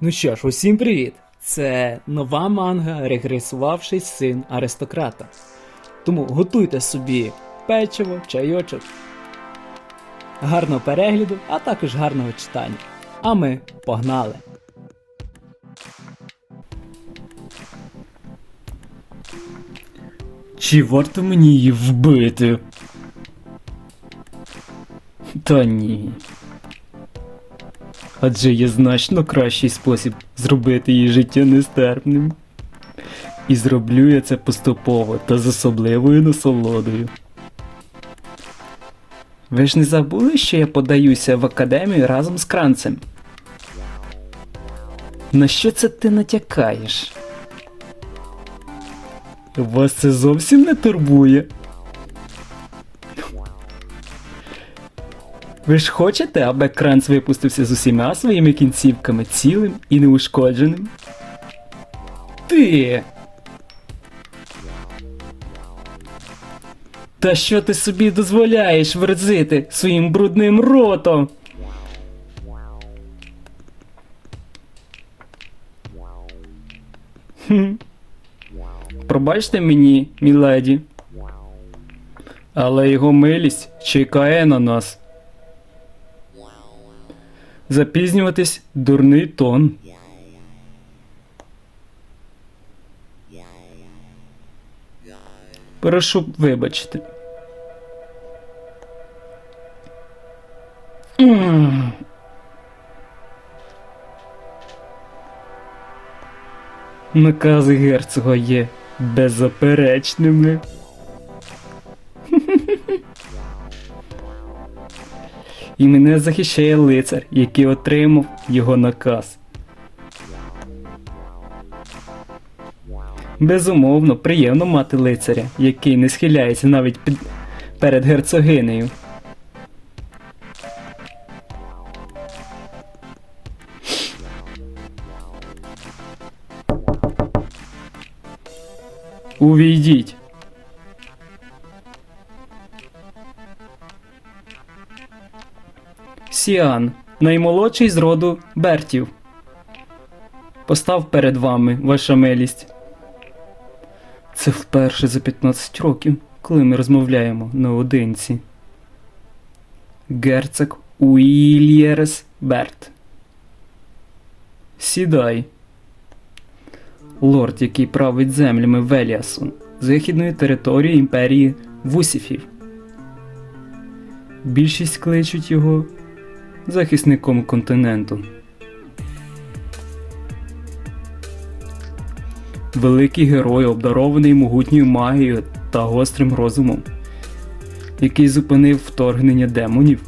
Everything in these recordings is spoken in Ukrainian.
Ну що ж, усім привіт! Це нова манга Регресувавший син аристократа. Тому готуйте собі печиво, чайочок, гарного перегляду, а також гарного читання. А ми погнали! Чи варто мені її вбити? Та ні. Адже є значно кращий спосіб зробити її життя нестерпним. І зроблю я це поступово та з особливою насолодою. Ви ж не забули, що я подаюся в академію разом з кранцем? На що це ти натякаєш? Вас це зовсім не турбує. Ви ж хочете, аби Кранц випустився з усіма своїми кінцівками цілим і неушкодженим? Ти. Та що ти собі дозволяєш верзити своїм брудним ротом? Пробачте мені, міледі. Але його милість чекає на нас. Запізнюватись дурний тон. Прошу вибачити. Накази герцога є беззаперечними. І мене захищає лицар, який отримав його наказ. Безумовно, приємно мати лицаря, який не схиляється навіть під... перед герцогинею. Увійдіть. Сіан, наймолодший з роду Бертів. Постав перед вами, ваша милість. Це вперше за 15 років, коли ми розмовляємо наодинці. Герцог Уільєрес Берт. Сідай. Лорд, який править землями Веліасу, західної території імперії Вусіфів. Більшість кличуть його захисником континенту. Великий герой, обдарований могутньою магією та гострим розумом, який зупинив вторгнення демонів.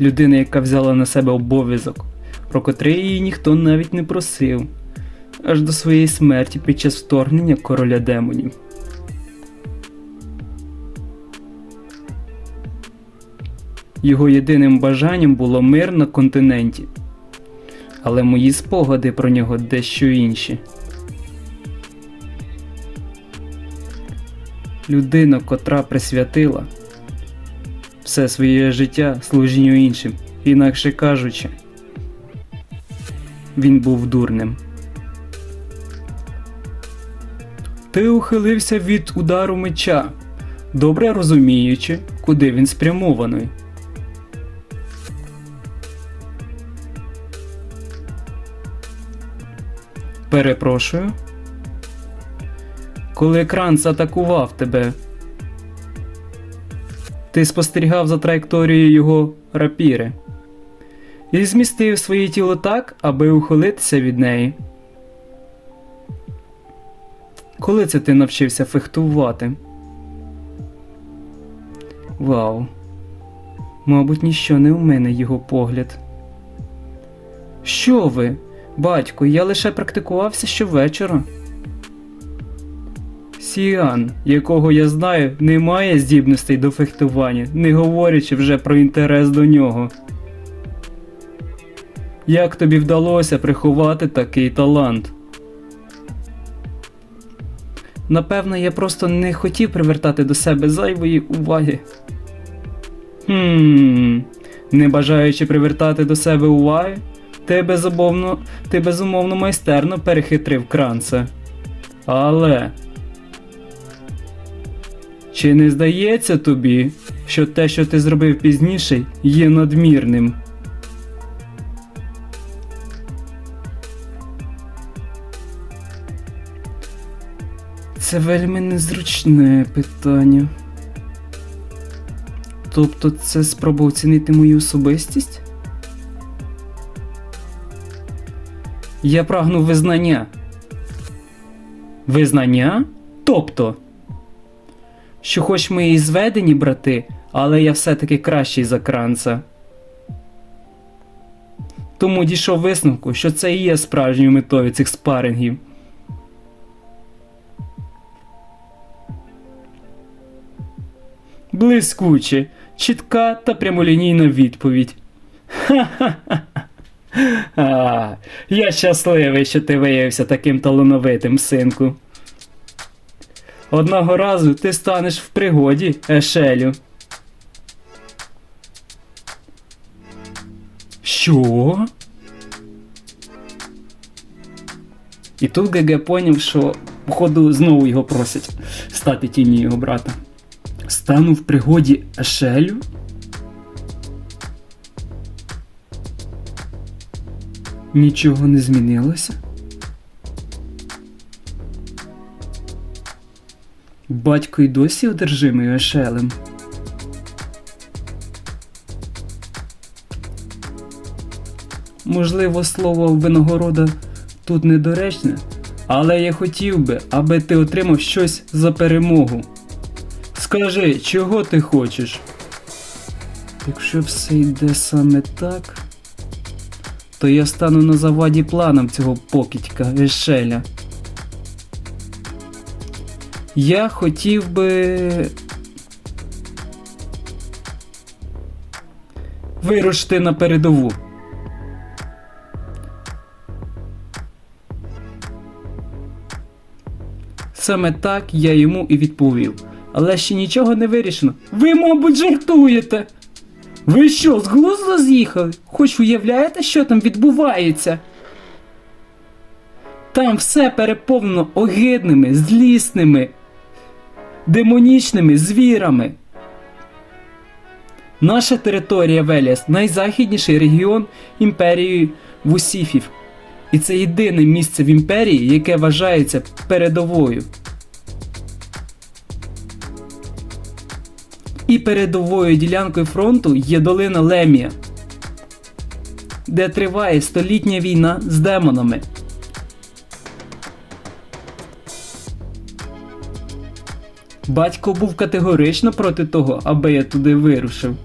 Людина, яка взяла на себе обов'язок, про котрий її ніхто навіть не просив, аж до своєї смерті під час вторгнення короля демонів. Його єдиним бажанням було мир на континенті. Але мої спогади про нього дещо інші. Людина, котра присвятила все своє життя служінню іншим, інакше кажучи, він був дурним. Ти ухилився від удару меча, добре розуміючи, куди він спрямований. Перепрошую. Коли Кранц атакував тебе, ти спостерігав за траєкторією його рапіри і змістив своє тіло так, аби ухилитися від неї. Коли це ти навчився фехтувати? Вау. Мабуть, ніщо не у мене його погляд. Що ви? Батько, я лише практикувався щовечора. Сіан, якого я знаю, не має здібностей до фехтування, не говорячи вже про інтерес до нього. Як тобі вдалося приховати такий талант? Напевно, я просто не хотів привертати до себе зайвої уваги. Хм, Не бажаючи привертати до себе уваги, ти безумовно, ти безумовно майстерно перехитрив кранца. Але. Чи не здається тобі, що те, що ти зробив пізніше, є надмірним? Це вельми незручне питання. Тобто це спроба оцінити мою особистість? Я прагну визнання. Визнання? Тобто, що хоч ми і зведені брати, але я все-таки кращий за кранца. Тому дійшов висновку, що це і є справжньою метою цих спарингів. Блискуче, чітка та прямолінійна відповідь. Ха-ха-ха. А, я щасливий, що ти виявився таким талановитим, синку. Одного разу ти станеш в пригоді, Ешелю. Що? І тут ГГ поняв, що, походу, знову його просять стати тінню його брата. Стану в пригоді Ешелю? Нічого не змінилося? Батько й досі одержимий Ешелем. Можливо, слово винагорода тут недоречне, але я хотів би, аби ти отримав щось за перемогу. Скажи, чого ти хочеш? Якщо все йде саме так, то я стану на заваді планам цього покидька Ешеля. Я хотів би. Вирушити на передову. Саме так я йому і відповів. Але ще нічого не вирішено. Ви, мабуть, жартуєте. Ви що, з глузду з'їхали? Хоч уявляєте, що там відбувається? Там все переповнено огидними, злісними, демонічними звірами. Наша територія Веліас найзахідніший регіон імперії Вусіфів. І це єдине місце в імперії, яке вважається передовою. І передовою ділянкою фронту є долина Лемія, де триває столітня війна з демонами. Батько був категорично проти того, аби я туди вирушив.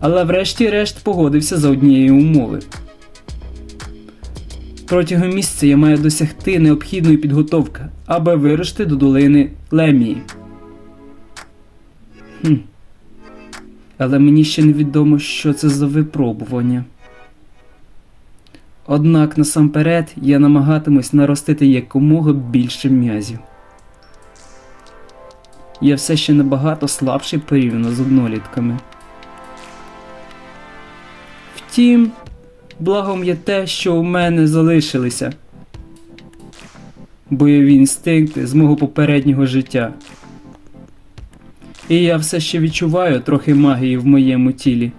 Але врешті-решт погодився за однієї умови. Протягом місяця я маю досягти необхідної підготовки, аби вирушити до долини Лемії. Хм. Але мені ще невідомо, що це за випробування. Однак насамперед я намагатимусь наростити якомога більше м'язів. Я все ще набагато слабший порівняно з однолітками. Втім, благом є те, що у мене залишилися бойові інстинкти з мого попереднього життя. І я все ще відчуваю трохи магії в моєму тілі.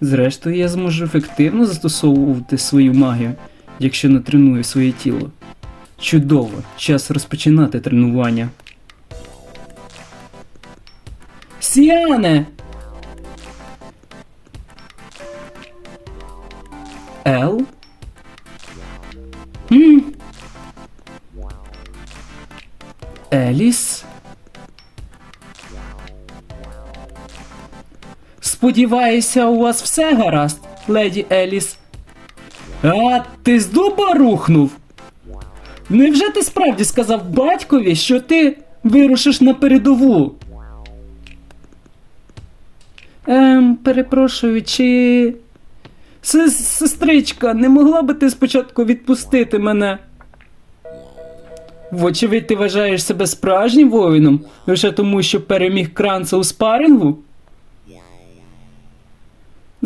Зрештою, я зможу ефективно застосовувати свою магію, якщо натреную своє тіло. Чудово, час розпочинати тренування. Сіане! Сподіваюся, у вас все гаразд, леді Еліс. А ти з дуба рухнув? Невже ти справді сказав батькові, що ти вирушиш на передову? Ем, перепрошую, чи. Сес- Сестричка, не могла би ти спочатку відпустити мене? Вочевидь, ти вважаєш себе справжнім воїном лише тому, що переміг кранца у спарингу?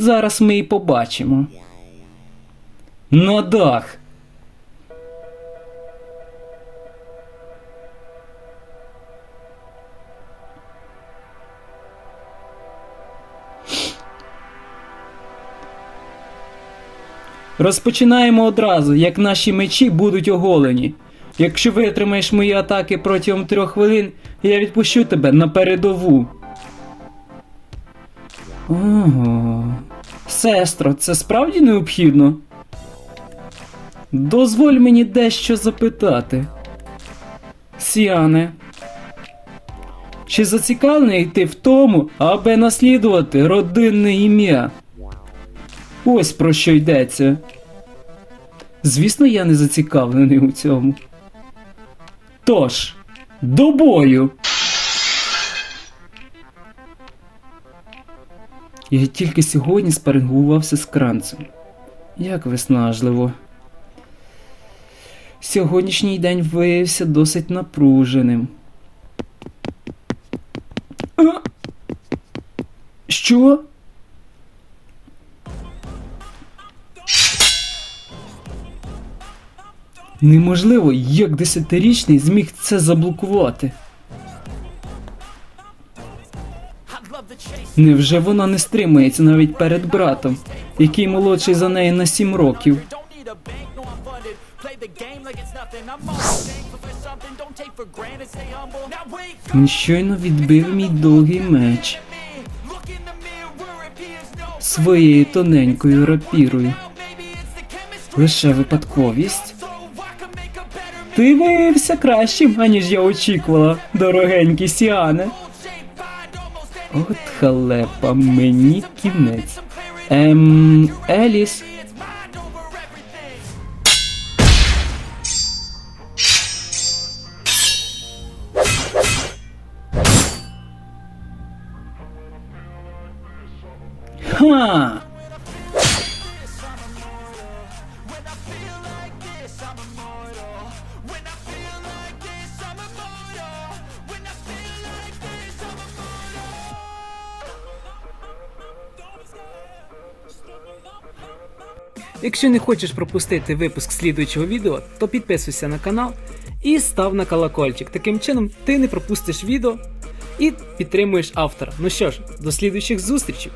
Зараз ми і побачимо. На дах. Розпочинаємо одразу, як наші мечі будуть оголені. Якщо витримаєш мої атаки протягом трьох хвилин, я відпущу тебе на передову. Ого. Сестро, це справді необхідно? Дозволь мені дещо запитати. Сіане, чи зацікавлений ти в тому, аби наслідувати родинне ім'я? Ось про що йдеться. Звісно, я не зацікавлений у цьому. Тож, до бою. Я тільки сьогодні спарингувався з кранцем. Як виснажливо. Сьогоднішній день виявився досить напруженим. А? Що? Неможливо, як десятирічний зміг це заблокувати. Невже вона не стримається навіть перед братом, який молодший за неї на сім років? Він щойно відбив мій довгий меч своєю тоненькою рапірою. Лише випадковість. Ти виявився кращим, аніж я очікувала, дорогенький Сіане. От халепа, мені кінець. Ем, Еліс, Якщо не хочеш пропустити випуск слідуючого відео, то підписуйся на канал і став на колокольчик. Таким чином ти не пропустиш відео і підтримуєш автора. Ну що ж, до слідуючих зустрічей!